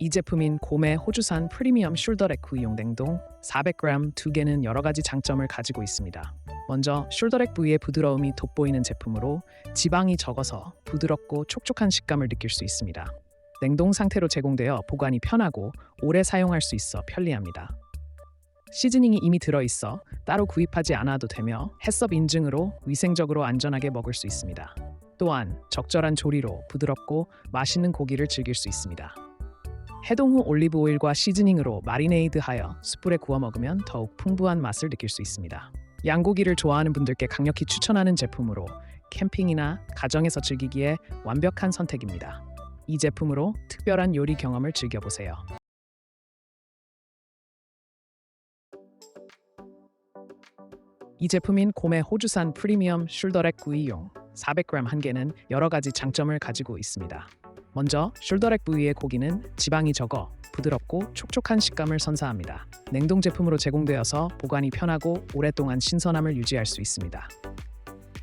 이 제품인 곰의 호주산 프리미엄 숄더렉 구이용 냉동 400g 두 개는 여러 가지 장점을 가지고 있습니다. 먼저 숄더렉 부위의 부드러움이 돋보이는 제품으로 지방이 적어서 부드럽고 촉촉한 식감을 느낄 수 있습니다. 냉동 상태로 제공되어 보관이 편하고 오래 사용할 수 있어 편리합니다. 시즈닝이 이미 들어있어 따로 구입하지 않아도 되며 햇섭 인증으로 위생적으로 안전하게 먹을 수 있습니다. 또한 적절한 조리로 부드럽고 맛있는 고기를 즐길 수 있습니다. 해동 후 올리브 오일과 시즈닝으로 마리네이드하여 숯불에 구워 먹으면 더욱 풍부한 맛을 느낄 수 있습니다. 양고기를 좋아하는 분들께 강력히 추천하는 제품으로 캠핑이나 가정에서 즐기기에 완벽한 선택입니다. 이 제품으로 특별한 요리 경험을 즐겨보세요. 이 제품인 곰의 호주산 프리미엄 숄더렉 구이용 400g 한 개는 여러 가지 장점을 가지고 있습니다. 먼저 숄더렉 부위의 고기는 지방이 적어 부드럽고 촉촉한 식감을 선사합니다. 냉동 제품으로 제공되어서 보관이 편하고 오랫동안 신선함을 유지할 수 있습니다.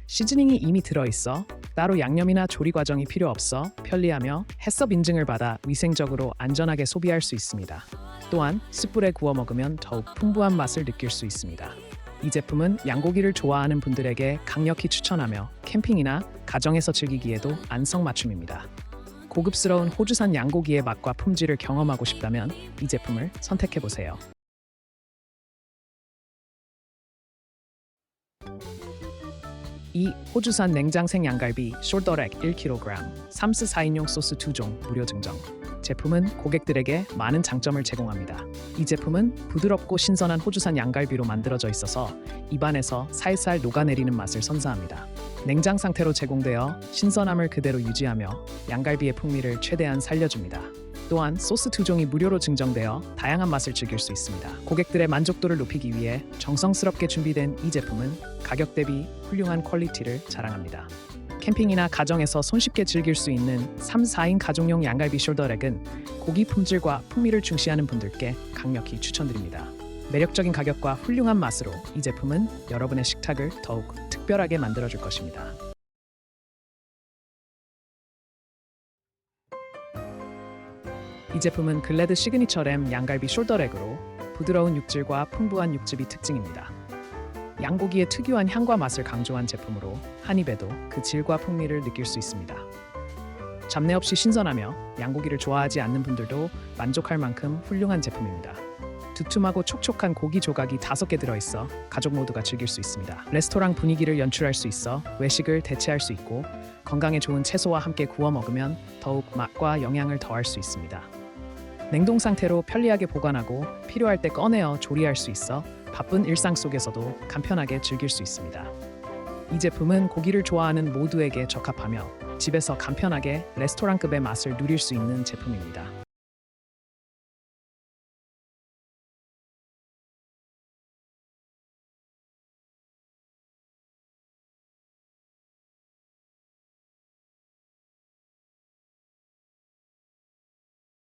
시즈닝이 이미 들어있어 따로 양념이나 조리 과정이 필요 없어 편리하며 햇섭 인증을 받아 위생적으로 안전하게 소비할 수 있습니다. 또한 숯불에 구워 먹으면 더욱 풍부한 맛을 느낄 수 있습니다. 이 제품은 양고기를 좋아하는 분들에게 강력히 추천하며 캠핑이나 가정에서 즐기기에도 안성맞춤입니다. 고급스러운 호주산 양고기의 맛과 품질을 경험하고 싶다면 이 제품을 선택해 보세요. 이 호주산 냉장생 양갈비 숄더렉 1kg, 삼스 4인용 소스 2종 무료 증정. 제품은 고객들에게 많은 장점을 제공합니다. 이 제품은 부드럽고 신선한 호주산 양갈비로 만들어져 있어서 입안에서 살살 녹아내리는 맛을 선사합니다. 냉장 상태로 제공되어 신선함을 그대로 유지하며 양갈비의 풍미를 최대한 살려줍니다. 또한 소스 두 종이 무료로 증정되어 다양한 맛을 즐길 수 있습니다. 고객들의 만족도를 높이기 위해 정성스럽게 준비된 이 제품은 가격 대비 훌륭한 퀄리티를 자랑합니다. 캠핑이나 가정에서 손쉽게 즐길 수 있는 3, 4인 가족용 양갈비 숄더렉은 고기 품질과 풍미를 중시하는 분들께 강력히 추천드립니다. 매력적인 가격과 훌륭한 맛으로 이 제품은 여러분의 식탁을 더욱 특별하게 만들어줄 것입니다. 이 제품은 글래드 시그니처 램 양갈비 숄더렉으로 부드러운 육질과 풍부한 육즙이 특징입니다. 양고기의 특유한 향과 맛을 강조한 제품으로 한 입에도 그 질과 풍미를 느낄 수 있습니다. 잡내 없이 신선하며 양고기를 좋아하지 않는 분들도 만족할 만큼 훌륭한 제품입니다. 두툼하고 촉촉한 고기 조각이 다섯 개 들어있어 가족 모두가 즐길 수 있습니다. 레스토랑 분위기를 연출할 수 있어 외식을 대체할 수 있고 건강에 좋은 채소와 함께 구워 먹으면 더욱 맛과 영양을 더할 수 있습니다. 냉동 상태로 편리하게 보관하고 필요할 때 꺼내어 조리할 수 있어 바쁜 일상 속에서도 간편하게 즐길 수 있습니다. 이 제품은 고기를 좋아하는 모두에게 적합하며 집에서 간편하게 레스토랑급의 맛을 누릴 수 있는 제품입니다.